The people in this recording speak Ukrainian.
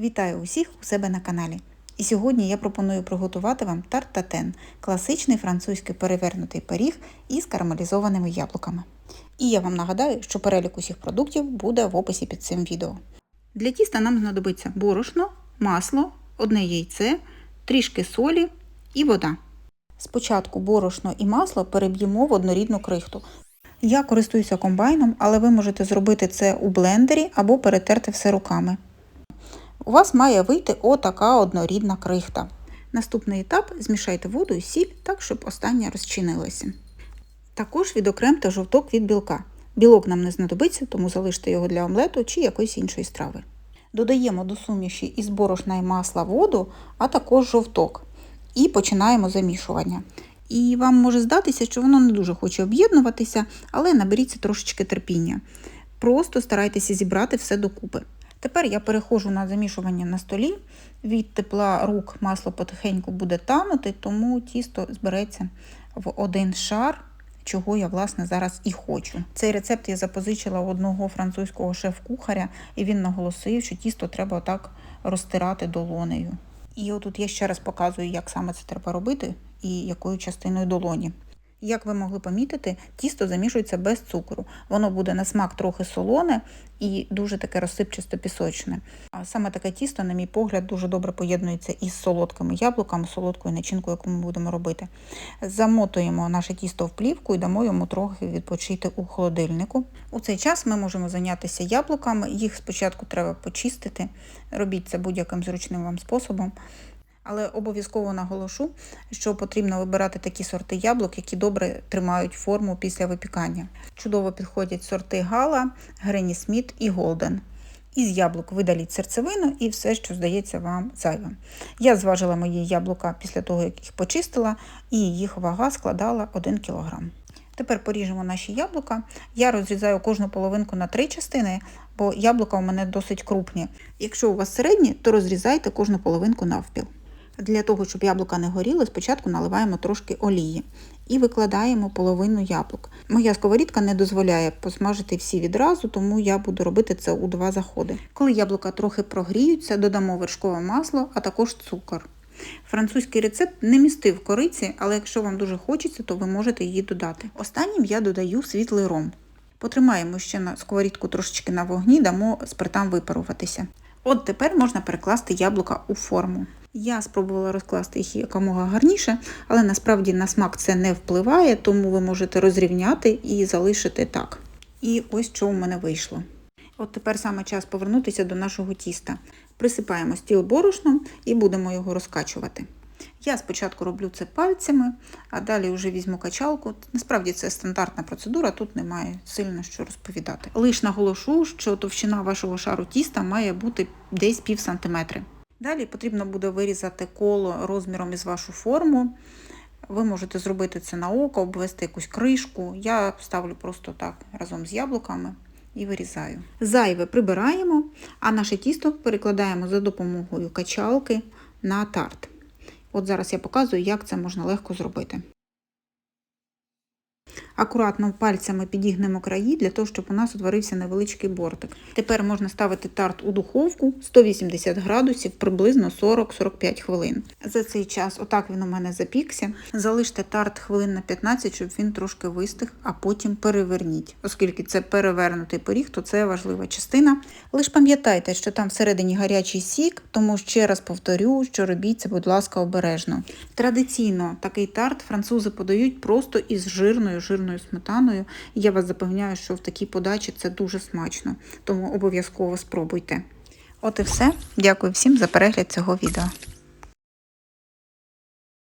Вітаю усіх у себе на каналі. І сьогодні я пропоную приготувати вам тарт татен – класичний французький перевернутий пиріг із карамелізованими яблуками. І я вам нагадаю, що перелік усіх продуктів буде в описі під цим відео. Для тіста нам знадобиться борошно, масло, одне яйце, трішки солі і вода. Спочатку борошно і масло переб'ємо в однорідну крихту. Я користуюся комбайном, але ви можете зробити це у блендері або перетерти все руками. У вас має вийти отака однорідна крихта. Наступний етап змішайте воду і сіль так, щоб остання розчинилася. Також відокремте жовток від білка. Білок нам не знадобиться, тому залиште його для омлету чи якоїсь іншої страви. Додаємо до суміші із борошна і масла воду, а також жовток. І починаємо замішування. І вам може здатися, що воно не дуже хоче об'єднуватися, але наберіться трошечки терпіння. Просто старайтеся зібрати все докупи. Тепер я переходжу на замішування на столі. Від тепла рук масло потихеньку буде танути, тому тісто збереться в один шар, чого я, власне, зараз і хочу. Цей рецепт я запозичила одного французького шеф-кухаря, і він наголосив, що тісто треба отак розтирати долонею. І отут я ще раз показую, як саме це треба робити і якою частиною долоні. Як ви могли помітити, тісто замішується без цукру. Воно буде на смак трохи солоне і дуже таке розсипчасто пісочне. Саме таке тісто, на мій погляд, дуже добре поєднується із солодкими яблуками, солодкою начинкою, яку ми будемо робити. Замотуємо наше тісто в плівку і дамо йому трохи відпочити у холодильнику. У цей час ми можемо зайнятися яблуками. Їх спочатку треба почистити. Робіть це будь-яким зручним вам способом. Але обов'язково наголошу, що потрібно вибирати такі сорти яблук, які добре тримають форму після випікання. Чудово підходять сорти Гала, Грені Сміт і Голден. Із яблук видаліть серцевину і все, що здається вам зайвим. Я зважила мої яблука після того, як їх почистила, і їх вага складала 1 кг. Тепер поріжемо наші яблука. Я розрізаю кожну половинку на три частини, бо яблука у мене досить крупні. Якщо у вас середні, то розрізайте кожну половинку навпіл. Для того, щоб яблука не горіли, спочатку наливаємо трошки олії і викладаємо половину яблук. Моя сковорідка не дозволяє посмажити всі відразу, тому я буду робити це у два заходи. Коли яблука трохи прогріються, додамо вершкове масло, а також цукор. Французький рецепт не містив кориці, але якщо вам дуже хочеться, то ви можете її додати. Останнім я додаю світлий ром. Потримаємо ще на сковорідку трошечки на вогні, дамо спиртам випаруватися. От тепер можна перекласти яблука у форму. Я спробувала розкласти їх якомога гарніше, але насправді на смак це не впливає, тому ви можете розрівняти і залишити так. І ось що у мене вийшло. От тепер саме час повернутися до нашого тіста. Присипаємо стіл борошном і будемо його розкачувати. Я спочатку роблю це пальцями, а далі вже візьму качалку. Насправді це стандартна процедура, тут немає сильно що розповідати. Лиш наголошу, що товщина вашого шару тіста має бути десь пів сантиметри. Далі потрібно буде вирізати коло розміром із вашу форму. Ви можете зробити це на око, обвести якусь кришку. Я ставлю просто так разом з яблуками і вирізаю. Зайве прибираємо, а наше тісто перекладаємо за допомогою качалки на тарт. От зараз я показую, як це можна легко зробити. Акуратно пальцями підігнемо краї для того, щоб у нас утворився невеличкий бортик. Тепер можна ставити тарт у духовку 180 градусів приблизно 40-45 хвилин. За цей час, отак він у мене запікся. Залиште тарт хвилин на 15, щоб він трошки вистиг, а потім переверніть. Оскільки це перевернутий поріг, то це важлива частина. Лиш пам'ятайте, що там всередині гарячий сік, тому ще раз повторю, що робіть це, будь ласка, обережно. Традиційно такий тарт французи подають просто із жирною жирною сметаною. Я вас запевняю, що в такій подачі це дуже смачно, тому обов'язково спробуйте. От і все. Дякую всім за перегляд цього відео.